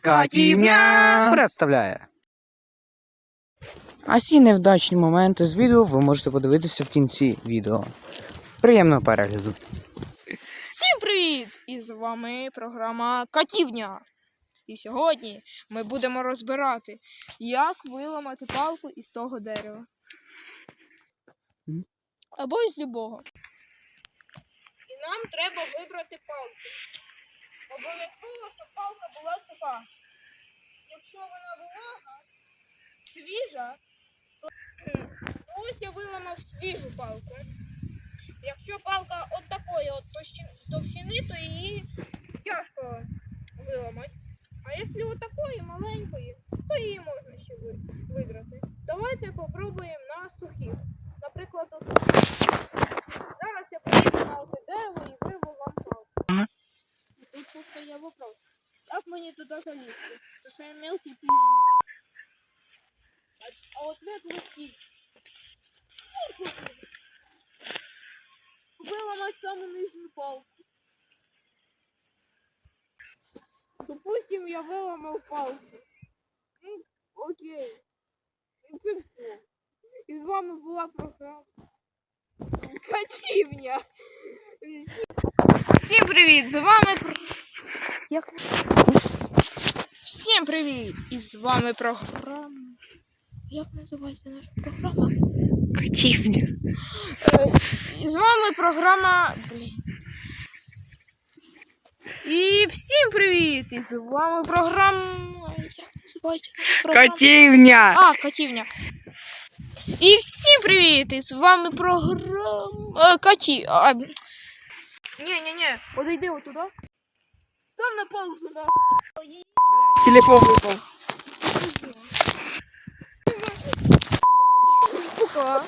Катівня представляє. А всі невдачні моменти з відео ви можете подивитися в кінці відео. Приємного перегляду. Всім привіт! І з вами програма Катівня. І сьогодні ми будемо розбирати, як виламати палку із того дерева. Або з любого. І нам треба вибрати палку. Обов'язково, щоб палка була суха. Якщо вона волога, свіжа, то ось я виламав свіжу палку. Якщо палка от такої от товщини, то її тяжко виламати. А якщо от такої маленької, то її можна ще виграти. Давайте попробуємо на сухих. Наприклад, от Тут постає вопрос. Як мені туди залізти? То що я мелкий пізник. А, а ответ легкий. Виламать саму нижню палку. Допустим, я виламав палку. Ну, окей. І це все. І з вами була програма. Катівня. Всім привіт! З вами про... Як? Всім привіт! І з вами програма. Як називається наша програма? Катівня. Е, І з вами програма. Блін. І всім привіт! І з вами програма. Як називається наша програма? Катівня! А, катівня. І всім привіт! І з вами програма. Е, Каті. А... Ні, ні, ні. Подойди отуда. Став на паузу, да. Телефон випав. Пока.